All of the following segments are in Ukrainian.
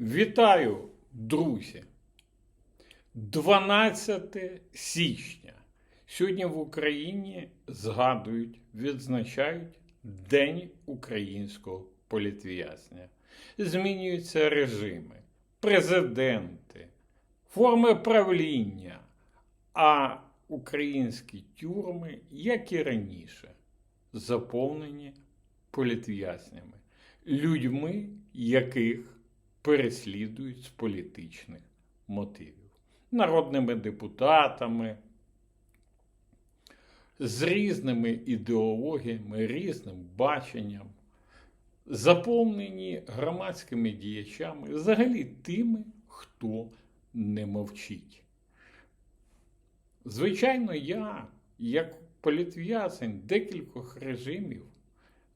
Вітаю, друзі! 12 січня. Сьогодні в Україні згадують, відзначають День українського політв'язня. Змінюються режими, президенти, форми правління, а українські тюрми, як і раніше, заповнені політв'язнями, людьми, яких переслідують з політичних мотивів, народними депутатами, з різними ідеологіями, різним баченням, заповнені громадськими діячами, взагалі тими, хто не мовчить. Звичайно, я, як політв'язень декількох режимів,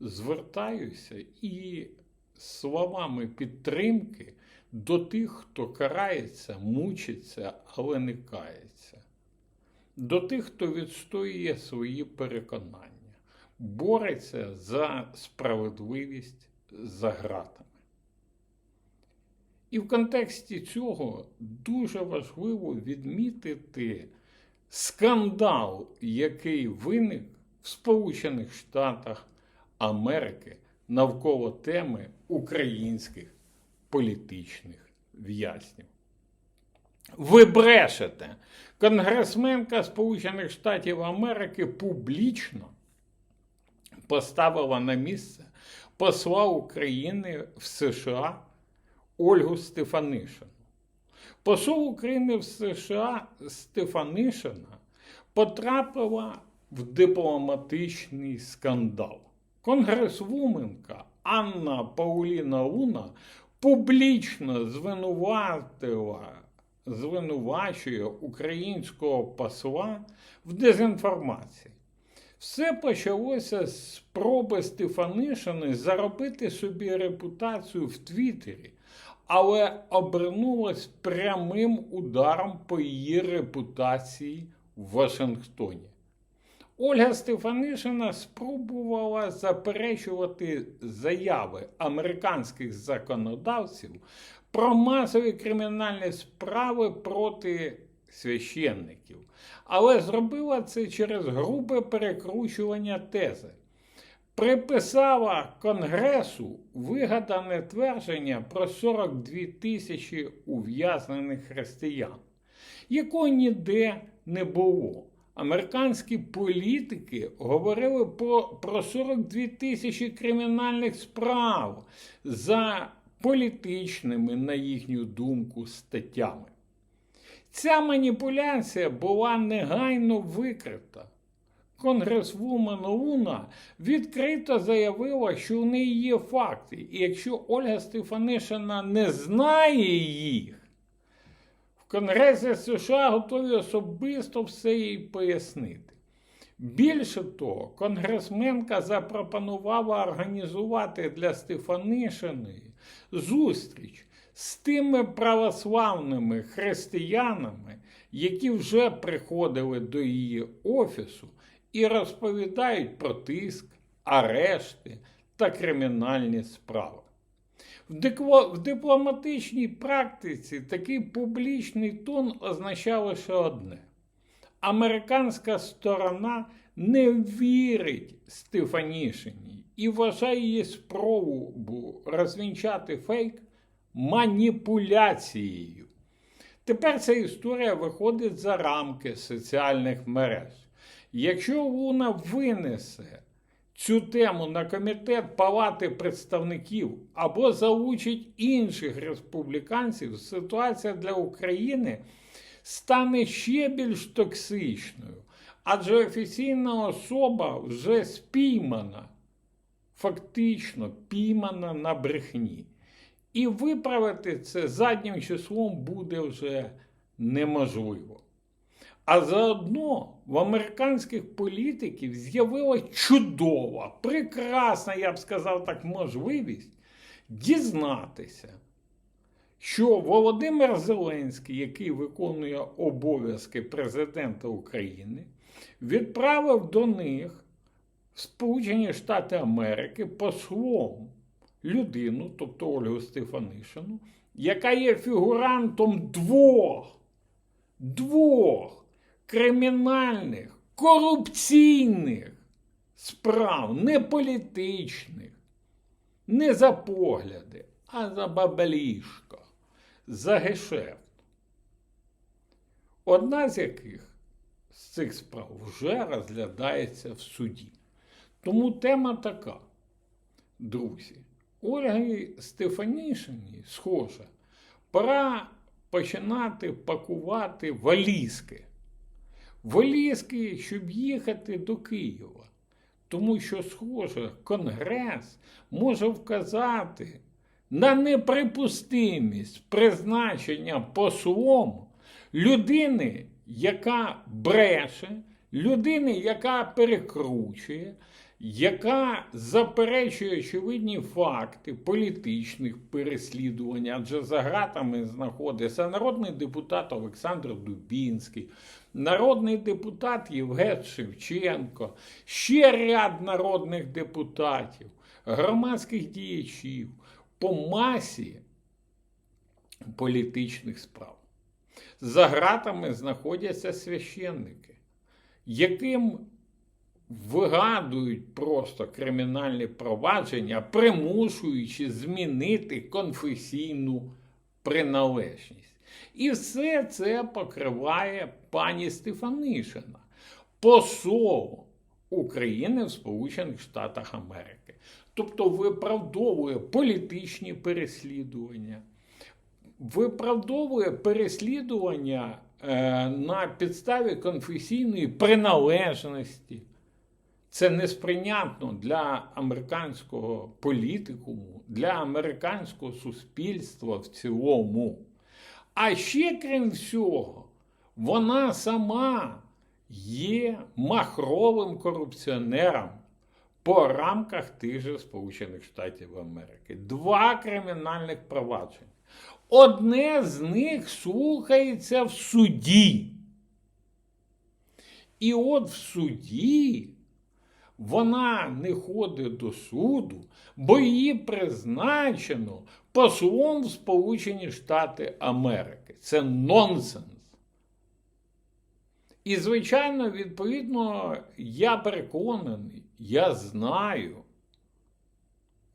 звертаюся і словами підтримки до тих, хто карається, мучиться, але не кається, до тих, хто відстоює свої переконання, бореться за справедливість за ґратами. І в контексті цього дуже важливо відмітити скандал, який виник в Сполучених Штатах Америки навколо теми українських політичних в'язнів. Ви брешете. Конгресменка Сполучених Штатів Америки публічно поставила на місце посла України в США Ольгу Стефанишину. Посол України в США Стефанишина потрапила в дипломатичний скандал. Конгресвуменка Анна Пауліна Луна публічно звинуватила, звинувачує українського посла в дезінформації. Все почалося з спроби Стефанишини заробити собі репутацію в Твіттері, але обернулось прямим ударом по її репутації в Вашингтоні. Ольга Стефанишина спробувала заперечувати заяви американських законодавців про масові кримінальні справи проти священників, але зробила це через грубе перекручування тези. Приписала Конгресу вигадане твердження про 42 тисячі ув'язнених християн, якого ніде не було американські політики говорили про, про 42 тисячі кримінальних справ за політичними, на їхню думку, статтями. Ця маніпуляція була негайно викрита. Конгресвумен Луна відкрито заявила, що в неї є факти, і якщо Ольга Стефанишина не знає їх, Конгресі США готові особисто все їй пояснити. Більше того, конгресменка запропонувала організувати для Стефанишиної зустріч з тими православними християнами, які вже приходили до її офісу і розповідають про тиск, арешти та кримінальні справи. В дипломатичній практиці такий публічний тон означав лише одне: американська сторона не вірить Стефанішині і вважає її спробу розвінчати фейк маніпуляцією. Тепер ця історія виходить за рамки соціальних мереж. Якщо Луна винесе цю тему на комітет Палати представників або залучить інших республіканців, ситуація для України стане ще більш токсичною, адже офіційна особа вже спіймана, фактично піймана на брехні. І виправити це заднім числом буде вже неможливо. А заодно в американських політиків з'явилася чудова, прекрасна, я б сказав так, можливість дізнатися, що Володимир Зеленський, який виконує обов'язки президента України, відправив до них в Сполучені Штати Америки послом людину, тобто Ольгу Стефанишину, яка є фігурантом двох, двох кримінальних, корупційних справ, не політичних, не за погляди, а за бабелішко, за гешефт. Одна з яких з цих справ вже розглядається в суді. Тому тема така, друзі. Ольги Стефанішині, схоже, пора починати пакувати валізки. Валізки, щоб їхати до Києва. Тому що, схоже, Конгрес може вказати на неприпустимість призначення послом людини, яка бреше, людини, яка перекручує, яка заперечує очевидні факти політичних переслідувань, адже за ґратами знаходиться народний депутат Олександр Дубінський, народний депутат Євген Шевченко, ще ряд народних депутатів, громадських діячів по масі політичних справ. За ґратами знаходяться священники, яким вигадують просто кримінальні провадження, примушуючи змінити конфесійну приналежність. І все це покриває пані Стефанишина, посол України в Сполучених Штатах Америки. Тобто виправдовує політичні переслідування, виправдовує переслідування е, на підставі конфесійної приналежності. Це несприйнятно для американського політикуму, для американського суспільства в цілому. А ще, крім всього, вона сама є махровим корупціонером по рамках тих же Сполучених Штатів Америки. Два кримінальних провадження. Одне з них слухається в суді. І от в суді вона не ходить до суду, бо її призначено послом в Сполучені Штати Америки. Це нонсенс. І, звичайно, відповідно, я переконаний, я знаю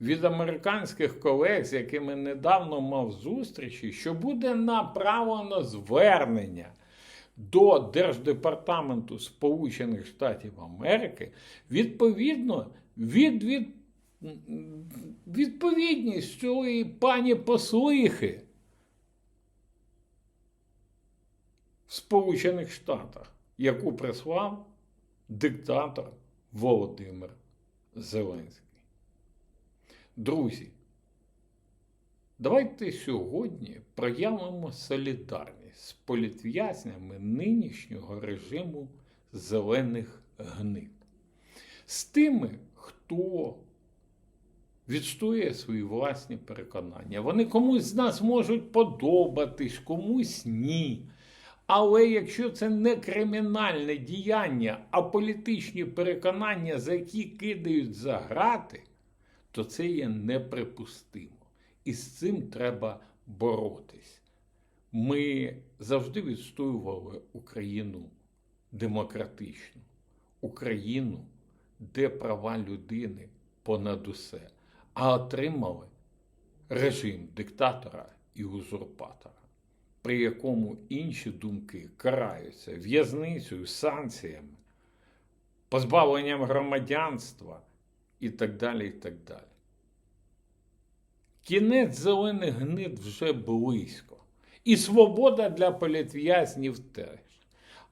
від американських колег, з якими недавно мав зустрічі, що буде направлено звернення до Держдепартаменту Сполучених Штатів Америки відповідно від, від відповідність цієї пані послихи в Сполучених Штатах, яку прислав диктатор Володимир Зеленський. Друзі, давайте сьогодні проявимо солідарність з політв'язнями нинішнього режиму зелених гнид, з тими, хто відстоює свої власні переконання. Вони комусь з нас можуть подобатись, комусь ні. Але якщо це не кримінальне діяння, а політичні переконання, за які кидають за грати, то це є неприпустимо. І з цим треба боротись. Ми завжди відстоювали Україну демократичну, Україну, де права людини понад усе, а отримали режим диктатора і узурпатора, при якому інші думки караються в'язницею, санкціями, позбавленням громадянства і так далі. і так далі. Кінець зелених гнид вже близько. І свобода для політв'язнів теж.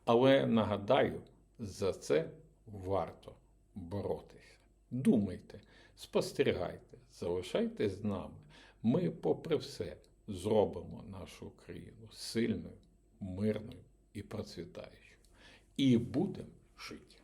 Але нагадаю, за це варто боротися. Думайте, спостерігайте, залишайтесь з нами. Ми, попри все, зробимо нашу країну сильною, мирною і процвітаючою. І будемо жити.